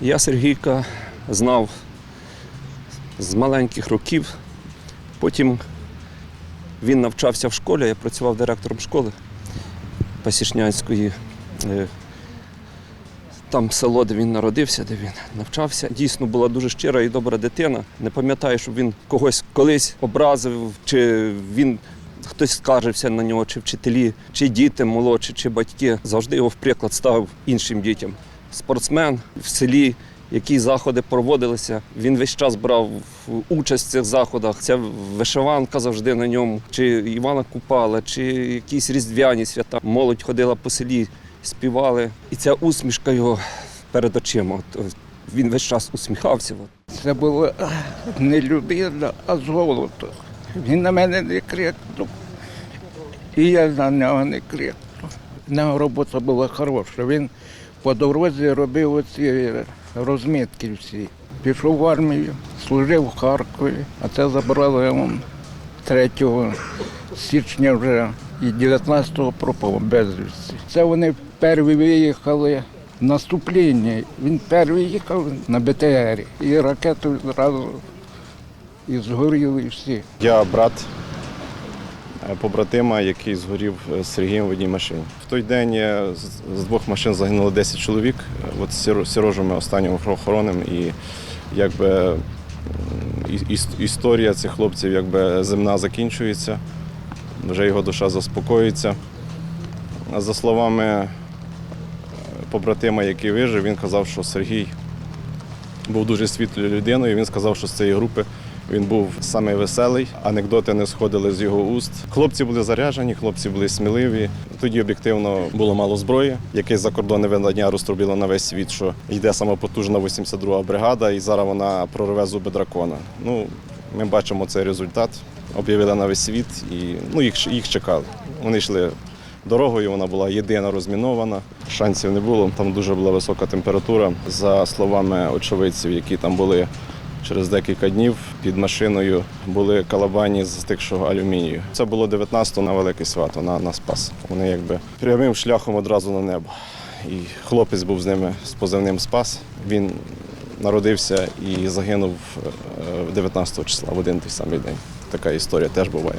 Я Сергійка знав з маленьких років. Потім він навчався в школі, я працював директором школи Пасішнянської. Е, Там село, де він народився, де він навчався. Дійсно була дуже щира і добра дитина. Не пам'ятаю, щоб він когось колись образив, чи він хтось скаржився на нього, чи вчителі, чи діти молодші, чи батьки. Завжди його в приклад ставив іншим дітям. Спортсмен в селі, які заходи проводилися. Він весь час брав участь в цих заходах. Ця вишиванка завжди на ньому, чи Івана Купала, чи якісь різдвяні свята. Молодь ходила по селі, співали. І ця усмішка його перед очима. Він весь час усміхався. Це було не людина, а золото. Він на мене не крикнув. І я на нього не крикнув. В нього робота була хороша. Він по дорозі робив оці розмітки всі. Пішов в армію, служив в Харкові, а це забрали йому 3 січня вже і 19-го пропав безвісті. Це вони перві виїхали в наступління. Він перший їхав на БТРі. І ракету зразу і згоріли всі. Я брат побратима, який згорів е, з Сергієм в одній машині. В той день е, з- двох машин загинуло 10 чоловік. Е, От з Сіро- останнім охороним. І якби історія цих хлопців якби земна закінчується, вже його душа заспокоїться. За словами е, побратима, який вижив, він казав, що Сергій був дуже світлою людиною. Він сказав, що з цієї групи він був самий веселий, анекдоти не сходили з його уст. Хлопці були заряджені, хлопці були сміливі. Тоді об'єктивно було мало зброї. Якесь закордонне видання розтрубило на весь світ, що йде самопотужна 82-га бригада, і зараз вона прорве зуби дракона. Ну, ми бачимо цей результат. Об'явили на весь світ і ну, їх, їх чекали. Вони йшли дорогою, вона була єдина розмінована. Шансів не було. Там дуже була висока температура. За словами очевидців, які там були через декілька днів, під машиною були калабані з стикшого алюмінію. Це було 19-го на велике свято, на, на Спас. Вони якби прямим шляхом одразу на небо. І хлопець був з ними з позивним Спас. Він народився і загинув е, 19 числа в один той самий день. Така історія теж буває.